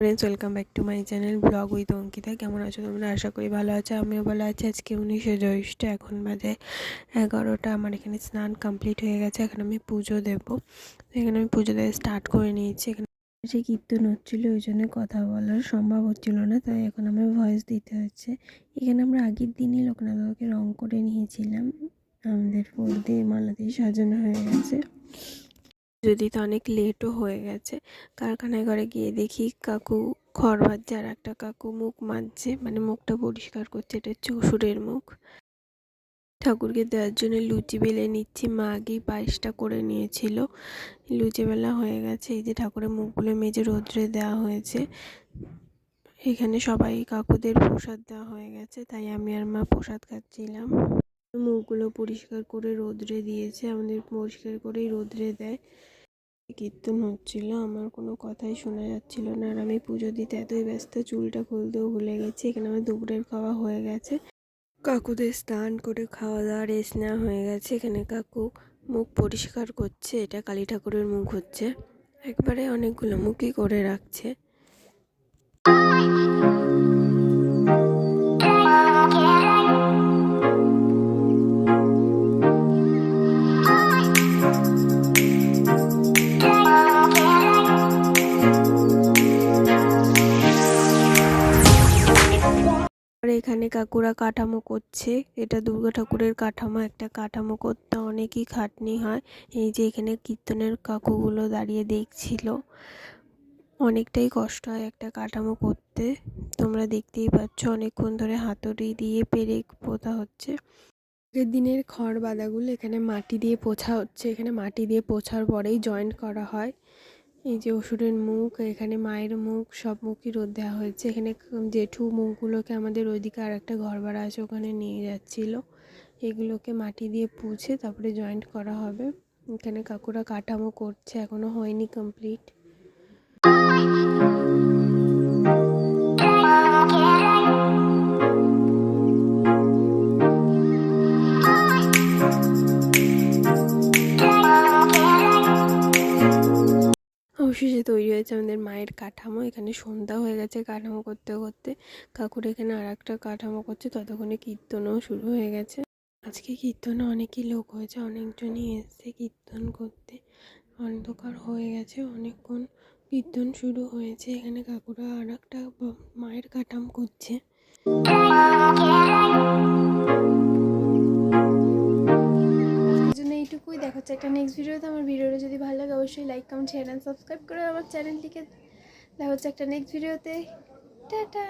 Friends welcome back to my channel vlog with Ankita কেমন আছো তোমরা? আশা করি ভালো আছো, আমিও ভালো আছি। আজকে উনিশে জ্যৈষ্ঠ, এখন বাজে এগারোটা। আমার এখানে স্নান কমপ্লিট হয়ে গেছে, এখন আমি পুজো দেবো। এখানে আমি পুজো দেওয়া স্টার্ট করে নিয়েছি। এখানে কীর্তন হচ্ছিল, ওই জন্য কথা বলার সম্ভব হচ্ছিল না, তাই এখন আমার ভয়েস দিতে হচ্ছে। এখানে আমরা আগের দিনই লোকনাথ রং করে নিয়েছিলাম। আমাদের ফুল দিয়ে মালা দিয়ে সাজানো হয়ে গেছে। যদি তো অনেক লেটও হয়ে গেছে, কারখানায় ঘরে গিয়ে দেখি কাকু খড় ভাজছে আর একটা কাকু মুখ মাজছে মানে মুখটা পরিষ্কার করছে, এটা হচ্ছে মুখ। ঠাকুরকে দেওয়ার জন্য লুচি বেলে নিচ্ছি, মা আগেই পায়েসটা করে নিয়েছিল। লুচি বেলা হয়ে গেছে, এই যে ঠাকুরের মুখগুলো মেজে রোদ্রে দেওয়া হয়েছে। এখানে সবাই কাকুদের প্রসাদ দেওয়া হয়ে গেছে, তাই আমি আর মা প্রসাদ খাচ্ছিলাম। মুখগুলো পরিষ্কার করে রোদ্রে দিয়েছে, আমাদের পরিষ্কার করেই রোদ্রে দেয়। কীর্তন হচ্ছিল, আমার কোনো কথাই শোনা যাচ্ছিল না আর আমি পুজো দিতে এতই ব্যস্ত, চুলটা খুলতেও ভুলে গেছি। এখানে আমার দুপুরের খাওয়া হয়ে গেছে। কাকুদের স্নান করে খাওয়া দাওয়া রেস্ট নেওয়া হয়ে গেছে। এখানে কাকু মুখ পরিষ্কার করছে, এটা কালী ঠাকুরের মুখ হচ্ছে। একবারে অনেকগুলো মুখই করে রাখছে। এখানে কাকুরা কাঠামো করছে। এটা দুর্গা ঠাকুরের কাঠামো, একটা কাঠামো করতে অনেকই খাটনি হয়। এই যে এখানে কীর্তনের কাকুগুলো দাঁড়িয়ে দেখছিল। অনেকটাই কষ্ট হয় একটা কাঠামো করতে। তোমরা দেখতেই পাচ্ছ অনেকক্ষণ ধরে হাতুড়ি দিয়ে পেরেক পোতা হচ্ছে। আগের দিনের খড় বাঁধাগুলো এখানে মাটি দিয়ে পোছা হচ্ছে। এখানে মাটি দিয়ে পোছার পরেই জয়েন্ট করা হয়। এই যে অসুরের মুখ, এখানে মায়ের মুখ, সব মুখই রোদ দেওয়া হয়েছে। এখানে জেঠু মুখগুলোকে আমাদের ওইদিকে আর একটা ঘর ভাড়া আছে, ওখানে নিয়ে যাচ্ছিল। এগুলোকে মাটি দিয়ে পুছে তারপরে জয়েন্ট করা হবে। এখানে কাকুরা কাঠামো করছে, এখনও হয়নি কমপ্লিট অবশেষে তৈরি হয়েছে আমাদের মায়ের কাঠামো। এখানে সন্ধ্যা হয়ে গেছে কাঠামো করতে করতে। কাকুর এখানে আর একটা কাঠামো করছে। ততক্ষণে কীর্তনও শুরু হয়ে গেছে। আজকে কীর্তনে অনেকই লোক হয়েছে, অনেকজনই এসছে কীর্তন করতে। অন্ধকার হয়ে গেছে, অনেকক্ষণ কীর্তন শুরু হয়েছে। এখানে কাকুরা আর একটা মায়ের কাঠামো করছে। হচ্ছে একটা নেক্সট ভিডিওতে আমার ভিডিওটা যদি ভালো লাগে, অবশ্যই like comment share and subscribe করে আমার চ্যানেলটিকে দেখা হচ্ছে একটা নেক্সট ভিডিওতে টাটা!